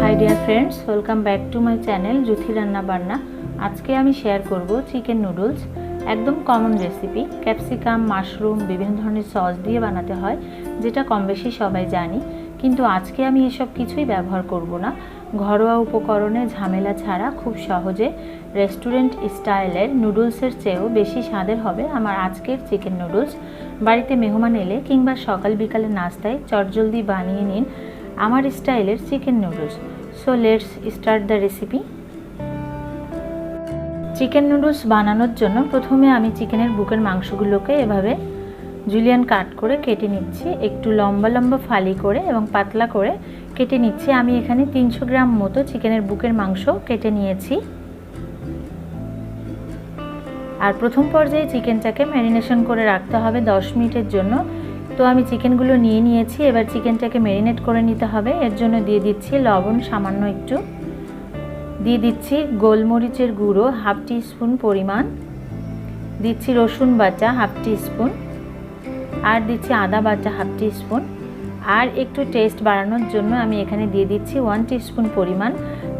Hi dear friends welcome back to my channel Juthi রান্না বান্না আজকে আমি শেয়ার করব চিকেন নুডলস একদম কমন রেসিপি ক্যাপসিকাম মাশরুম বিভিন্ন ধরনের সস দিয়ে বানাতে হয়, যেটা কম বেশি সবাই জানি। কিন্তু আজকে আমি এসব কিছুই ব্যবহার করব না। ঘরোয়া উপকরণে ঝামেলা ছাড়া খুব সহজে রেস্টুরেন্ট স্টাইলের নুডলসের চেয়েও বেশি স্বাদের হবে আমার আজকের চিকেন নুডলস বাড়িতে মেহমান এলে কিংবা সকাল বিকালে নাস্তায় চটজলদি বানিয়ে নিন আমার স্টাইলের chicken noodles. So let's start the recipe chicken noodles বানানোর জন্য প্রথমে আমি চিকেনের বুকের মাংসগুলোকে এভাবে জুলিয়ান কাট করে কেটে নিচ্ছি। একটু লম্বা লম্বা ফালি করে এবং পাতলা করে কেটে নিচ্ছি। আমি এখানে তিনশো গ্রাম মতো চিকেনের বুকের মাংস কেটে নিয়েছি। আর প্রথম পর্যায়ে চিকেনটাকে ম্যারিনেশন করে রাখতে হবে দশ মিনিটের জন্য। তো আমি চিকেনগুলো নিয়ে নিয়েছি। এবার চিকেনটাকে ম্যারিনেট করে নিতে হবে। এর জন্য দিয়ে দিচ্ছি লবণ, সামান্য একটু। দিয়ে দিচ্ছি গোলমরিচের গুঁড়ো, হাফ টি স্পুন পরিমাণ। দিচ্ছি রসুন বাটা, হাফ টি স্পুন আর দিচ্ছি আদা বাটা, হাফ টি স্পুন আর একটু টেস্ট বাড়ানোর জন্য আমি এখানে দিয়ে দিচ্ছি ওয়ান স্পুন পরিমাণ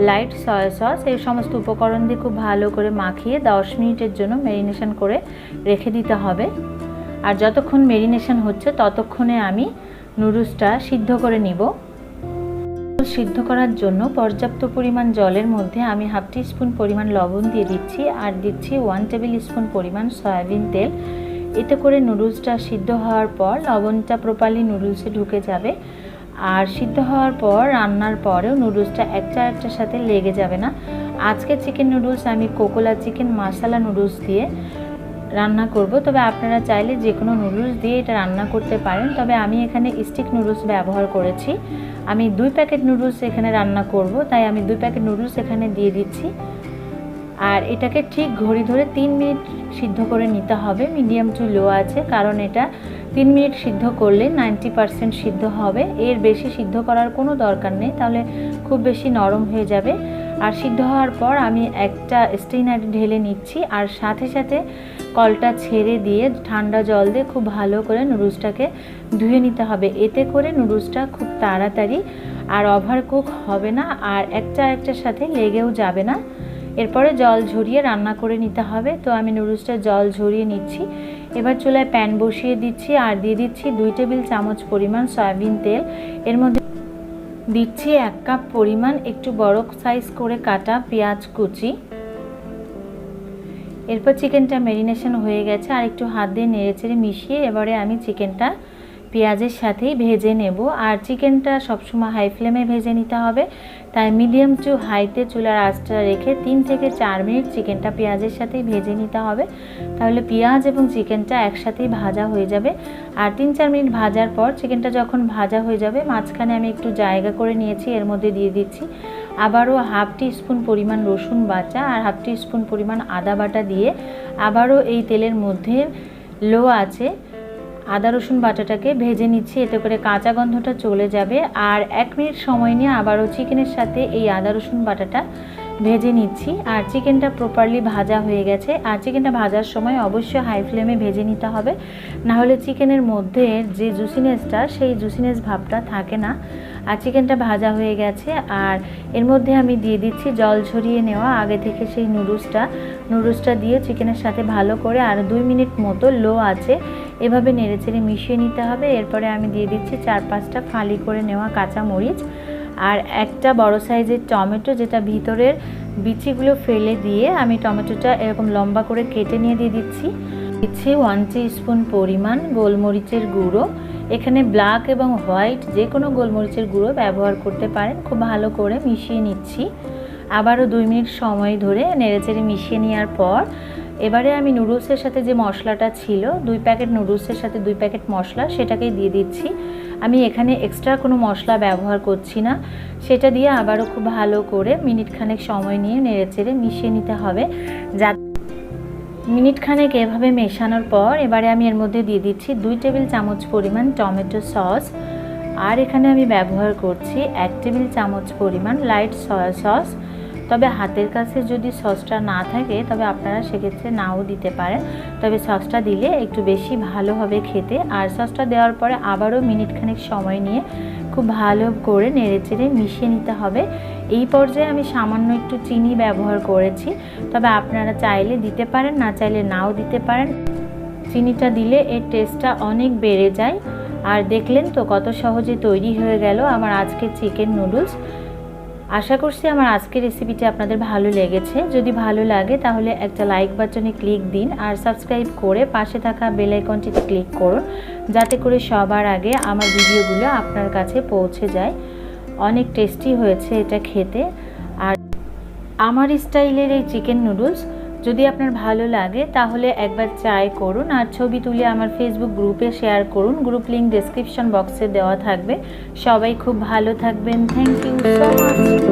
লাইট সয়া সস। এই সমস্ত উপকরণ দিয়ে খুব ভালো করে মাখিয়ে দশ মিনিটের জন্য ম্যারিনেশন করে রেখে দিতে হবে। আর যতক্ষণ মেরিনেশন হচ্ছে, ততক্ষণে আমি নুডলসটা সিদ্ধ করে নিব। সিদ্ধ করার জন্য পর্যাপ্ত পরিমাণ জলের মধ্যে আমি হাফ টি স্পুন পরিমাণ লবণ দিয়ে দিচ্ছি আর দিচ্ছি ওয়ান টেবিল স্পুন পরিমাণ সয়াবিন তেল। এতে করে নুডলসটা সিদ্ধ হওয়ার পর লবণটা প্রপারলি নুডলসে ঢুকে যাবে। আর সিদ্ধ হওয়ার পর রান্নার পরেও নুডলসটা একটা একটার সাথে লেগে যাবে না। আজকে চিকেন নুডলস, আমি কোকোলা চিকেন, মশালা নুডলস দিয়ে রান্না করব। তবে আপনারা চাইলে যে কোনো নুডলস দিয়ে এটা রান্না করতে পারেন। তবে আমি এখানে স্টিক নুডলস ব্যবহার করেছি। আমি দুই প্যাকেট নুডলস এখানে রান্না করব। তাই আমি দুই প্যাকেট নুডলস এখানে দিয়ে দিচ্ছি। আর এটাকে ঠিক ঘড়ি ধরে তিন মিনিট সিদ্ধ করে নিতে হবে। মিডিয়াম টু লো আছে। কারণ এটা তিন মিনিট সিদ্ধ করলে নাইনটি পারসেন্ট সিদ্ধ হবে। এর বেশি সিদ্ধ করার কোনো দরকার নেই। তাহলে খুব বেশি নরম হয়ে যাবে। আর সিদ্ধ হওয়ার পর আমি একটা স্টেইনার ঢেলে নিচ্ছি আর সাথে সাথে কলটা ছেড়ে দিয়ে ঠান্ডা জল দিয়ে খুব ভালো করে নুডলসটাকে ধুয়ে নিতে হবে। এতে করে নুডলসটা খুব তাড়াতাড়ি আর ওভার কুক হবে না আর একটা একটার সাথে লেগেও যাবে না। এরপরে জল ঝরিয়ে রান্না করে নিতে হবে। তো আমি নুডলসটা জল ঝরিয়ে নিচ্ছি। এবার চুলায় প্যান বসিয়ে দিচ্ছি আর দিয়ে দিচ্ছি দুই টেবিল চামচ পরিমাণ সয়াবিন তেল। এর মধ্যে দিচ্ছি এক কাপ পরিমাণ, একটু বড় সাইজ করে কাটা পেঁয়াজ কুচি। এরপর চিকেনটা ম্যারিনেশন হয়ে গেছে, আর একটু হাত দিয়ে নেড়ে চেড়ে মিশিয়ে এবারে আমি চিকেনটা পেঁয়াজের সাথেই ভেজে নেব। আর চিকেনটা সবসময় হাই ফ্লেমে ভেজে নিতে হবে। তাই মিডিয়াম টু হাইতে চুলার আঁচটা রেখে তিন থেকে চার মিনিট চিকেনটা পেঁয়াজের সাথেই ভেজে নিতে হবে। তাহলে পেঁয়াজ এবং চিকেনটা একসাথেই ভাজা হয়ে যাবে। আর তিন চার মিনিট ভাজার পর চিকেনটা যখন ভাজা হয়ে যাবে, মাঝখানে আমি একটু জায়গা করে নিয়েছি, এর মধ্যে দিয়ে দিচ্ছি। আবারও হাফ টি স্পুন পরিমাণ রসুন বাটা আর হাফ টি স্পুন পরিমাণ আদা বাটা দিয়ে আবারও এই তেলের মধ্যে লো আছে আদা, রসুন বাটাটাকে ভেজে নিচ্ছি, এতে করে কাঁচা গন্ধটা চলে যাবে। আর এক মিনিট সময় নিয়ে আবারও চিকেনের সাথে এই আদা, রসুন বাটাটা ভেজে নিচ্ছি। আর চিকেনটা প্রপারলি ভাজা হয়ে গেছে। আর চিকেনটা ভাজার সময় অবশ্যই হাই ফ্লেমে ভেজে নিতে হবে। না হলে চিকেনের মধ্যে যে জুসিনেসটা সেই জুসিনেস ভাবটা থাকে না। আর চিকেনটা ভাজা হয়ে গেছে আর এর মধ্যে আমি দিয়ে দিচ্ছি জল ঝরিয়ে নেওয়া। আগে থেকে সেই নুডলসটা নুডলসটা দিয়ে চিকেনের সাথে ভালো করে আর দুই মিনিট মতো লো আছে। এভাবে নেড়েচেড়ে মিশিয়ে নিতে হবে। এরপরে আমি দিয়ে দিচ্ছি চার পাঁচটা ফালি করে নেওয়া কাঁচা মরিচ আর একটা বড় সাইজের টমেটো যেটা ভিতরের বিচিগুলো ফেলে দিয়ে আমি টমেটোটা এরকম লম্বা করে কেটে নিয়ে দিয়ে দিচ্ছি। দিচ্ছি ওয়ান স্পুন পরিমাণ গোলমরিচের গুঁড়ো। এখানে ব্ল্যাক এবং হোয়াইট যে কোনো গোলমরিচের গুঁড়ো ব্যবহার করতে পারেন। খুব ভালো করে মিশিয়ে নিচ্ছি। আবারও দুই মিনিট সময় ধরে নেড়েচেড়ে মিশিয়ে নেওয়ার পর এবারে আমি নুডলসের সাথে যে মশলাটা ছিল, দুই প্যাকেট নুডলসের সাথে দুই প্যাকেট মশলা সেটাকেই দিয়ে দিচ্ছি। আমি এখানে এক্সট্রা কোনো মশলা ব্যবহার করছি না। সেটা দিয়ে আবারও খুব ভালো করে মিনিট খানেক সময় নিয়ে নেড়েচেড়ে মিশিয়ে নিতে হবে। যা মিনিট খানেক এভাবে মেশানোর পর এবারে আমি এর মধ্যে দিয়ে দিচ্ছি দুই টেবিল চামচ পরিমাণ টমেটো সস। আর এখানে আমি ব্যবহার করছি এক টেবিল চামচ পরিমাণ লাইট সয়া সস। তবে হাতের কাছে যদি সসটা না থাকে, তবে আপনারা সেক্ষেত্রে নাও দিতে পারেন। তবে সসটা দিলে একটু বেশি ভালো হবে খেতে। আর সসটা দেওয়ার পরে আবারও মিনিট খানেক সময় নিয়ে খুব ভালো করে নেড়েচেড়ে মিশিয়ে নিতে হবে। এই পর্যায়ে আমি সামান্য একটু চিনি ব্যবহার করেছি। তবে আপনারা চাইলে দিতে পারেন, না চাইলে নাও দিতে পারেন। চিনিটা দিলে এর টেস্টটা অনেক বেড়ে যায়। আর দেখলেন তো কত সহজে তৈরি হয়ে গেল আমার আজকে চিকেন নুডলস। আশা করছি আমার আজকের রেসিপিটি আপনাদের ভালো লেগেছে। যদি ভালো লাগে, তাহলে একটা লাইক বাটনে ক্লিক দিন আর সাবস্ক্রাইব করে পাশে থাকা বেল আইকনটিতে ক্লিক করুন, যাতে করে সবার আগে আমার ভিডিওগুলো আপনার কাছে পৌঁছে যায়। অনেক টেস্টি হয়েছে এটা খেতে। আর আমার স্টাইলের এই চিকেন নুডলস যদি আপনার ভালো লাগে, তাহলে একবার ট্রাই করুন আর ছবি তুলে আমার ফেসবুক গ্রুপে শেয়ার করুন। গ্রুপ লিঙ্ক ডেসক্রিপশন বক্সে দেওয়া থাকবে। সবাই খুব ভালো থাকবেন। Thank you so much